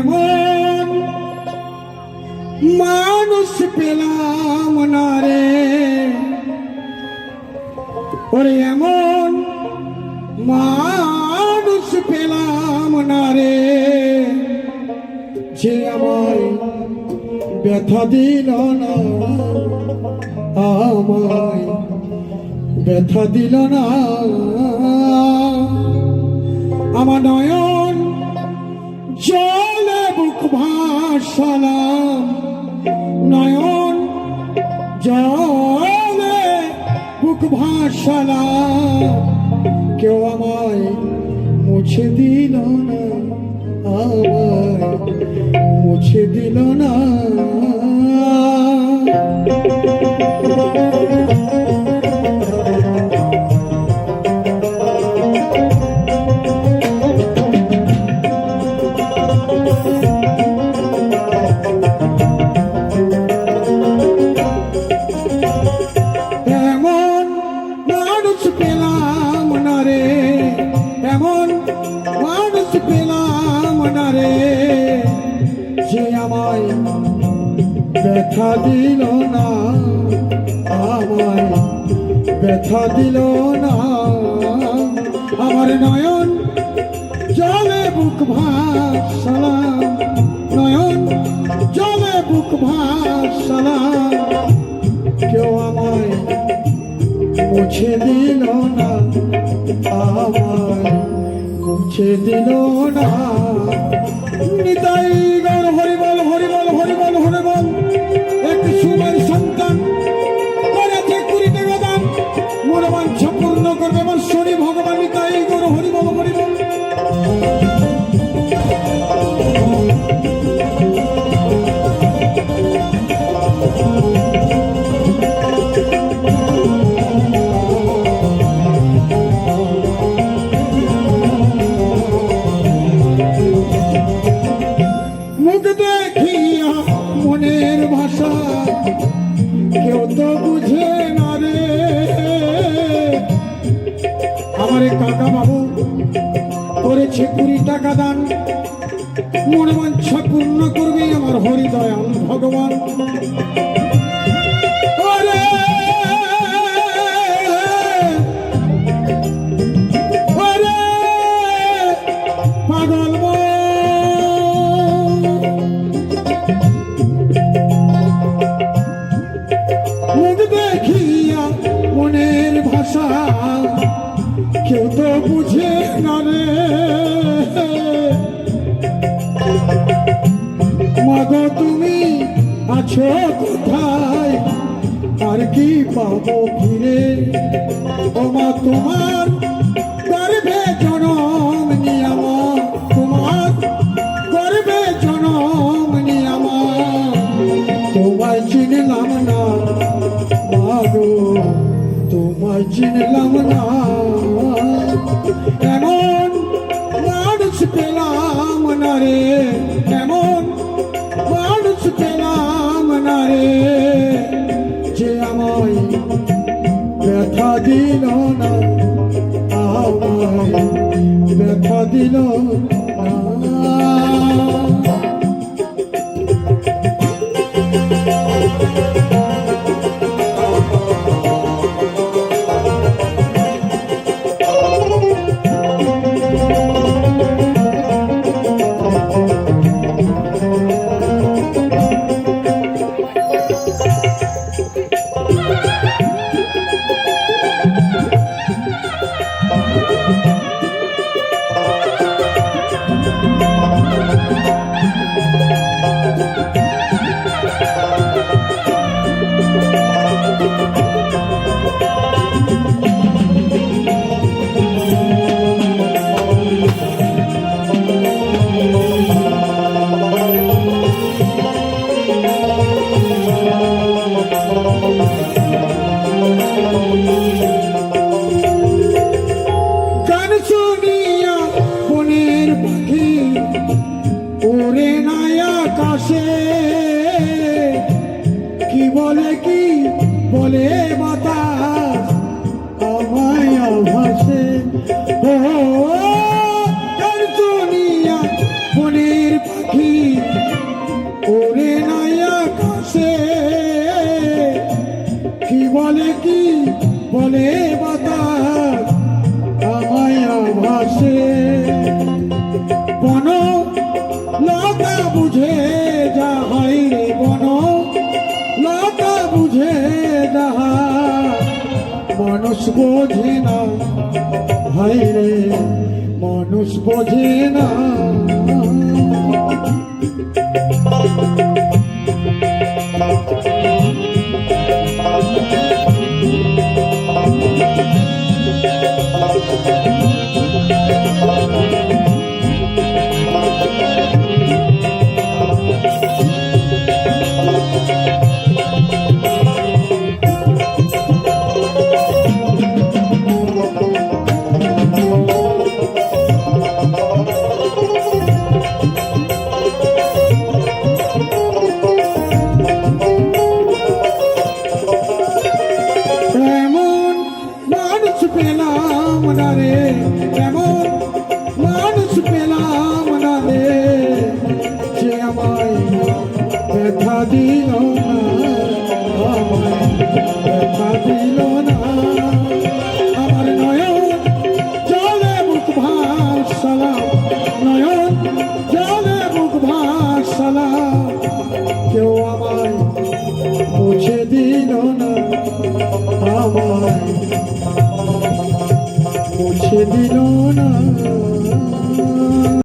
এমন মানুষ পেলাম না রে। ওরে এমন মানুষ পেলাম না রে। যে আমায় ব্যথা দিল না, আমায় ব্যথা দিল না। আমার নয়ন ভাসালাম নয়ন জলে বুক ভাসালাম কেউ আমায় মুছে দিল না আমায় মুছে দিল না। ব্যথা দিল না, আমায় ব্যথা দিল না। আমার নয়ন জলে বুক ভাসালাম, নয়ন জলে বুক ভাসালাম। কেউ আমায় মুছে দিল না, আমায় মুছে দিল না। নিতাই গৌর করবে আমার শনি ভগবান নিতাই গৌর হরিবল হরিবল দেখিয়া মনের ভাষা কেউ তো বুঝে করেছে কুড়ি টাকা দান। মন বাঞ্ছা পূর্ণ করবে আমার হরিদয়াল ভগবান। মনের ভাষা কেউ তো বুঝে না রে। মাগো তুমি আছো কোথায়? আর কি পাবো ফিরে? ও মা তোমার গর্ভে জনম নিয়ামা তোমার গর্ভে জনম নিয়ামা তোমায় চিনলাম না মাগো তোমায় চিনলাম না। এমন মানুষ পেলাম না রে রে যে আমায় ব্যথা দিল না আমায় ব্যথা দিল না। বলে বাতাস আমায় পাখি ওরে নাই কি বলে কি বলে বাতাস আমায় লতা বুঝে মানুষ বোঝে না। হায় রে মানুষ বোঝে না। কেউ আমায় মুছে দিল না আমায় মুছে দিল